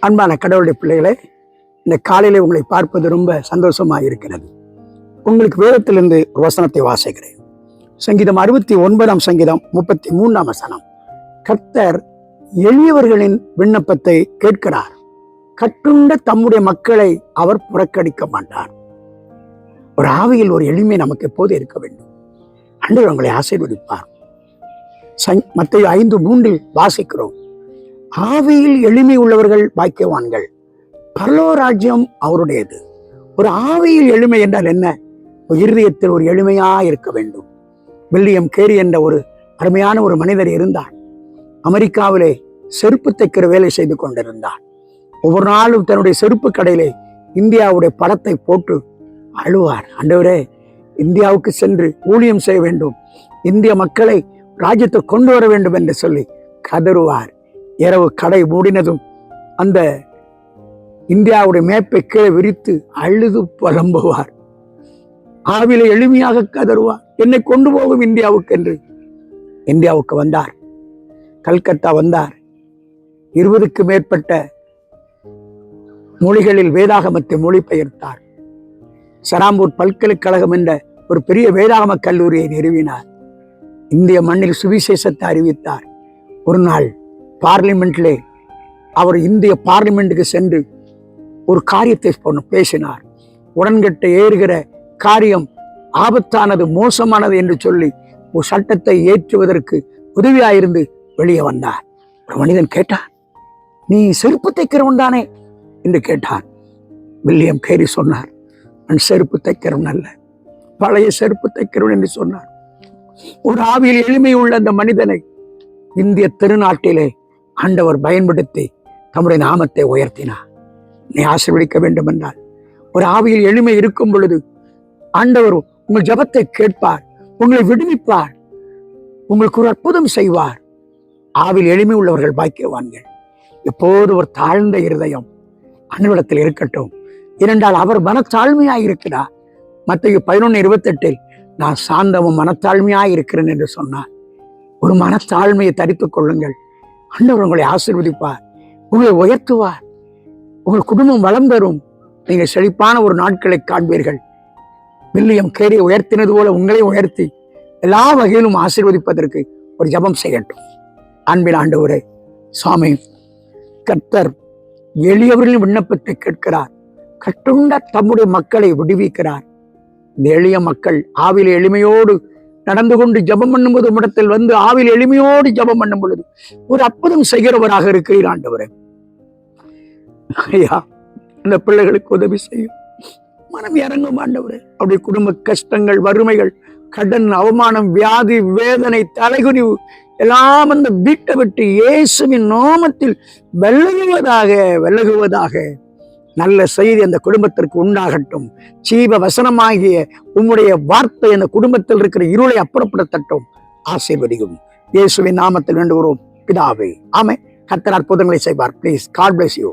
அன்பான கடவுளுடைய பிள்ளைகளே இந்த காலையில உங்களை பார்ப்பது ரொம்ப சந்தோஷமாக இருக்கிறது. உங்களுக்கு வேதத்திலிருந்து ஒரு வசனத்தை வாசிக்கிறேன். சங்கீதம் அறுபத்தி ஒன்பதாம் சங்கீதம் முப்பத்தி மூன்றாம் வசனம். கர்த்தர் எளியவர்களின் விண்ணப்பத்தை கேட்கிறார். கட்டுண்ட தம்முடைய மக்களை அவர் புறக்கணிக்க மாட்டார். ஒரு ஆவியில் ஒரு எளிமை நமக்கு எப்போது இருக்க வேண்டும்? அன்று உங்களை ஆசீர்வதிப்பார். சங் மத்திய ஐந்து மூன்றில் வாசிக்கிறோம். ஆவியில் எளிமை உள்ளவர்கள் பாக்கியவான்கள். பரலோ ராஜ்யம் அவருடையது. ஒரு ஆவியில் எளிமை என்றால் என்ன? இருதயத்தில் ஒரு எளிமையா இருக்க வேண்டும். வில்லியம் கேரி என்ற ஒரு அருமையான ஒரு மனிதர் இருந்தார். அமெரிக்காவிலே செருப்பு தைக்கிற வேலை செய்து கொண்டிருந்தார். ஒவ்வொரு நாளும் தன்னுடைய செருப்பு கடையிலே இந்தியாவுடைய படத்தை போட்டு அழுவார். அண்டவரே இந்தியாவுக்கு சென்று ஊழியம் செய்ய வேண்டும். இந்திய மக்களை ராஜ்யத்தை கொண்டு வர வேண்டும் என்று சொல்லி கதறுவார். இரவு கடை மூடினதும் அந்த இந்தியாவுடைய மேப்பை கீழே விரித்து அழுது புலம்புவார். ஆவில எளிமையாக கதறுவார். என்னை கொண்டு போகும் இந்தியாவுக்கு என்று இந்தியாவுக்கு வந்தார். கல்கத்தா வந்தார். இருபதுக்கு மேற்பட்ட மொழிகளில் வேதாகமத்தை மொழிபெயர்த்தார். சராம்பூர் பல்கலைக்கழகம் என்ற ஒரு பெரிய வேதாகம கல்லூரியை நிறுவினார். இந்திய மண்ணில் சுவிசேஷத்தை அறிவித்தார். ஒரு நாள் பார்லிமெண்ட்லே அவர் இந்திய பார்லிமெண்ட்டுக்கு சென்று ஒரு காரியத்தை பொண்ணு பேசினார். உடன்கட்டை ஏறுகிற காரியம் ஆபத்தானது மோசமானது என்று சொல்லி ஒரு சட்டத்தை ஏற்றுவதற்கு உதவியாயிருந்து வெளியே வந்தார். ஒரு மனிதன் கேட்டான் நீ செருப்பு தைக்கிறவன் தானே? என்று கேட்டான். வில்லியம் கேரி சொன்னார் நான் செருப்பு தைக்கிறவன் அல்ல பழைய செருப்பு தைக்கிறவன் என்று சொன்னார். ஒரு ஆவியில் எளிமை உள்ள அந்த மனிதனை இந்திய திருநாட்டிலே ஆண்டவர் பயன்படுத்தி தம்முடைய நாமத்தை உயர்த்தினார். நீ ஆசீர்வதிக்க வேண்டும் என்றால் ஒரு ஆவியில் எளிமை இருக்கும் பொழுது ஆண்டவர் உங்கள் ஜபத்தை கேட்பார் உங்களை விடுவிப்பார் உங்களுக்கு ஒரு அற்புதம் செய்வார். ஆவில் எளிமை உள்ளவர்கள் பாக்கியவான்கள். எப்போது ஒரு தாழ்ந்த இருதயம் அன்னிடத்தில் இருக்கட்டும். ஏனென்றால் அவர் மனத்தாழ்மையாக இருக்கிறார். மத்திய பதினொன்று இருபத்தெட்டில் நான் சாந்தமும் மனத்தாழ்மையாக இருக்கிறேன் என்று சொன்னார். ஒரு மனத்தாழ்மையை தரித்துக் கொள்ளுங்கள். ஆண்டவர் உங்களை ஆசீர்வதிப்பார் உங்களை உயர்த்துவார் உங்கள் குடும்பம் வளம் பெறும். நீங்கள் செழிப்பான ஒரு நாட்களை காண்பீர்கள். வில்லியம் கேரி உயர்த்தினது போல உங்களை உயர்த்தி எல்லா வகையிலும் ஆசீர்வதிப்பதற்கு ஒரு ஜெபம் செய்யட்டும். அன்பின் ஆண்டவரே சுவாமி கர்த்தர் எளியவர்களின் விண்ணப்பத்தை கேட்கிறார். கட்டுண்ட தம்முடைய மக்களை விடுவிக்கிறார். இந்த எளிய மக்கள் ஆவில எளிமையோடு நடந்து கொண்டு ஜெபம் பண்ணும்போது உம்மிடத்தில் வந்து ஆவில் எளிமையோடு ஜெபம் பண்ணும் பொழுது ஒரு அற்புதம் செய்கிறவராக இருக்கிறீர் ஆண்டவரே. ஐயா அந்த பிள்ளைகளுக்கு உதவி செய்யும். மனம் இறங்கும் ஆண்டவரே. அவருடைய குடும்ப கஷ்டங்கள் வறுமைகள் கடன் அவமானம் வியாதி வேதனை தலைகுனிவு எல்லாம் அந்த வீட்டை விட்டு இயேசுவின் நாமத்தில் வெள்ளகுவதாக வெள்ளகுவதாக நல்ல செய்தி அந்த குடும்பத்திற்கு உண்டாகட்டும். ஜீவ வசனமாகிய உம்முடைய வார்த்தை அந்த குடும்பத்தில் இருக்கிற இருளை அப்புறப்படுத்தட்டும். ஆசீர்வதிக்கும் இயேசுவின் நாமத்தில் வேண்டுகிறோம். பிதாவே ஆமே கத்தர் அற்புதங்களை செய்வார். Please God bless you